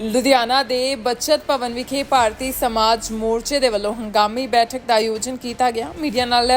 ਲੁਧਿਆਣਾ ਦੇ ਬੱਚਤ ਭਵਨ ਵਿਖੇ ਭਾਰਤੀ ਸਮਾਜ ਮੋਰਚੇ ਦੇ ਵੱਲੋਂ ਹੰਗਾਮੀ ਬੈਠਕ ਦਾ ਆਯੋਜਨ ਕੀਤਾ ਗਿਆ। ਮੀਡੀਆ ਨਾਲ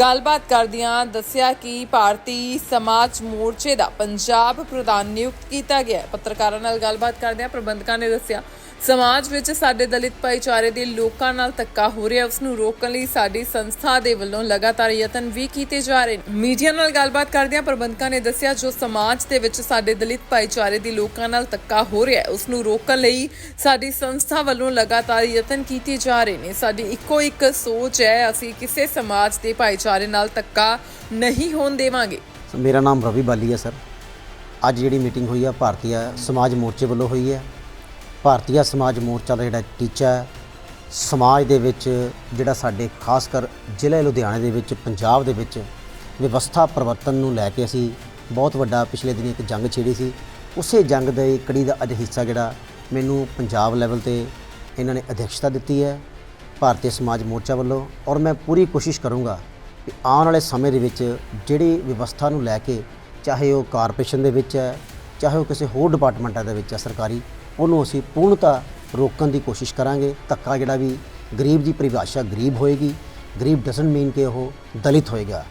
ਗੱਲਬਾਤ ਕਰਦਿਆਂ ਦੱਸਿਆ ਕਿ ਭਾਰਤੀ ਸਮਾਜ ਮੋਰਚੇ ਦਾ ਪੰਜਾਬ ਪ੍ਰਧਾਨ ਨਿਯੁਕਤ ਕੀਤਾ ਗਿਆ ਪੱਤਰਕਾਰਾਂ ਨਾਲ ਗੱਲਬਾਤ ਕਰਦਿਆਂ ਪ੍ਰਬੰਧਕਾਂ ਨੇ ਦੱਸਿਆ, ਸਮਾਜ ਵਿੱਚ ਸਾਡੇ ਦਲਿਤ ਭਾਈਚਾਰੇ ਦੇ ਲੋਕਾਂ ਨਾਲ ਧੱਕਾ ਹੋ ਰਿਹਾ, ਉਸ ਨੂੰ ਰੋਕਣ ਲਈ ਸਾਡੀ ਸੰਸਥਾ ਦੇ ਵੱਲੋਂ ਲਗਾਤਾਰ ਯਤਨ ਵੀ ਕੀਤੇ ਜਾ ਰਹੇ ਨੇ। ਮੀਡੀਆ ਨਾਲ ਗੱਲਬਾਤ ਕਰਦਿਆਂ ਪ੍ਰਬੰਧਕਾਂ ਨੇ ਦੱਸਿਆ, ਜੋ ਸਮਾਜ ਦੇ ਵਿੱਚ ਸਾਡੇ ਦਲਿਤ ਭਾਈਚਾਰੇ ਦੇ ਲੋਕਾਂ ਨਾਲ ਧੱਕਾ ਹੋ ਰਿਹਾ ਹੈ, ਉਸ ਨੂੰ ਰੋਕਣ ਲਈ ਸਾਡੀ ਸੰਸਥਾ ਵੱਲੋਂ ਲਗਾਤਾਰ ਯਤਨ ਕੀਤੇ ਜਾ ਰਹੇ ਨੇ। ਸਾਡੀ ਇੱਕੋ ਇੱਕ ਸੋਚ ਹੈ, ਅਸੀਂ ਕਿਸੇ ਸਮਾਜ ਦੇ ਭਾਈਚਾਰੇ ਨਾਲ ਧੱਕਾ ਨਹੀਂ ਹੋਣ ਦੇਵਾਂਗੇ। ਮੇਰਾ ਨਾਮ ਰਵੀ ਬਾਲੀ ਹੈ, ਸਰ। ਅੱਜ ਜਿਹੜੀ ਮੀਟਿੰਗ ਹੋਈ ਹੈ ਭਾਰਤੀ ਸਮਾਜ ਮੋਰਚੇ ਵੱਲੋਂ ਹੋਈ ਹੈ। ਭਾਰਤੀ ਸਮਾਜ ਮੋਰਚਾ ਦਾ ਜਿਹੜਾ ਟੀਚਾ ਹੈ, ਸਮਾਜ ਦੇ ਵਿੱਚ ਜਿਹੜਾ ਸਾਡੇ ਖਾਸ ਕਰ ਜ਼ਿਲ੍ਹੇ ਲੁਧਿਆਣੇ ਦੇ ਵਿੱਚ, ਪੰਜਾਬ ਦੇ ਵਿੱਚ ਵਿਵਸਥਾ ਪਰਿਵਰਤਨ ਨੂੰ ਲੈ ਕੇ ਅਸੀਂ ਬਹੁਤ ਵੱਡਾ ਪਿਛਲੇ ਦਿਨੀ ਇੱਕ ਜੰਗ ਛੇੜੀ ਸੀ। ਉਸੇ ਜੰਗ ਦੇ ਕੜੀ ਦਾ ਅੱਜ ਹਿੱਸਾ ਜਿਹੜਾ ਮੈਨੂੰ ਪੰਜਾਬ ਲੈਵਲ ਤੇ ਇਹਨਾਂ ਨੇ ਅਧਿਕਸ਼ਤਾ ਦਿੱਤੀ ਹੈ, ਭਾਰਤੀ ਸਮਾਜ ਮੋਰਚਾ ਵੱਲੋਂ ਔਰ ਮੈਂ ਪੂਰੀ ਕੋਸ਼ਿਸ਼ ਕਰੂੰਗਾ ਕਿ ਆਉਣ ਵਾਲੇ ਸਮੇਂ ਦੇ ਵਿੱਚ ਜਿਹੜੀ ਵਿਵਸਥਾ ਨੂੰ ਲੈ ਕੇ ਚਾਹੇ ਉਹ ਕਾਰਪੋਰੇਸ਼ਨ ਦੇ ਵਿੱਚ ਹੈ, ਚਾਹੇ ਉਹ ਕਿਸੇ ਹੋਰ ਡਿਪਾਰਟਮੈਂਟਾਂ ਦੇ ਵਿੱਚ ਹੈ ਸਰਕਾਰੀ, ਉਹਨੂੰ ਅਸੀਂ ਪੂਰਨਤਾ ਰੋਕਣ ਦੀ ਕੋਸ਼ਿਸ਼ ਕਰਾਂਗੇ। ਧੱਕਾ ਜਿਹੜਾ ਵੀ ਗਰੀਬ ਦੀ ਪਰਿਭਾਸ਼ਾ ਗਰੀਬ ਹੋਏਗੀ, ਗਰੀਬ ਡਸਨਟ ਮੀਨ ਕਿ ਉਹ ਦਲਿਤ ਹੋਏਗਾ।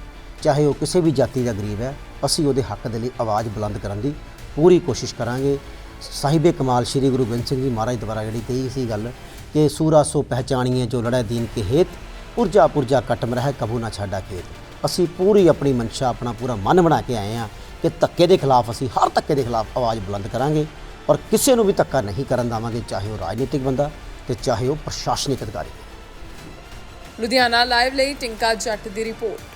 ਚਾਹੇ ਉਹ ਕਿਸੇ ਵੀ ਜਾਤੀ ਦਾ ਗਰੀਬ ਹੈ, ਅਸੀਂ ਉਹਦੇ ਹੱਕ ਦੇ ਲਈ ਆਵਾਜ਼ ਬੁਲੰਦ ਕਰਨ ਦੀ ਪੂਰੀ ਕੋਸ਼ਿਸ਼ ਕਰਾਂਗੇ। ਸਾਹਿਬੇ ਕਮਾਲ ਸ੍ਰੀ ਗੁਰੂ ਗੋਬਿੰਦ ਸਿੰਘ ਜੀ ਮਹਾਰਾਜ ਦੁਆਰਾ ਜਿਹੜੀ ਕਹੀ ਸੀ ਗੱਲ ਕਿ ਸੂਰਾ ਸੋ ਪਹਿਚਾਣੀਏ ਜੋ ਲੜੈ ਦੀਨ ਕੇ ਹੇਤ, ਪੁਰਜਾ ਪੁਰਜਾ ਕਟਮ ਰਹਿ ਕਬੂ ਨਾ ਛਾਡਾ ਖੇਤ। ਅਸੀਂ ਪੂਰੀ ਆਪਣੀ ਮਨਸ਼ਾ, ਆਪਣਾ ਪੂਰਾ ਮਨ ਬਣਾ ਕੇ ਆਏ ਹਾਂ ਕਿ ਧੱਕੇ ਦੇ ਖਿਲਾਫ ਅਸੀਂ ਹਰ ਧੱਕੇ ਦੇ ਖਿਲਾਫ ਆਵਾਜ਼ ਬੁਲੰਦ ਕਰਾਂਗੇ ਔਰ ਕਿਸੇ ਨੂੰ ਵੀ ਧੱਕਾ ਨਹੀਂ ਕਰਨ ਦੇਵਾਂਗੇ, ਚਾਹੇ ਉਹ ਰਾਜਨੀਤਿਕ ਬੰਦਾ ਤੇ ਚਾਹੇ ਉਹ ਪ੍ਰਸ਼ਾਸਨਿਕ ਅਧਿਕਾਰੀ। ਲੁਧਿਆਣਾ ਲਾਈਵ ਲਈ ਟਿੰਕਾ ਜੱਟ ਦੀ ਰਿਪੋਰਟ।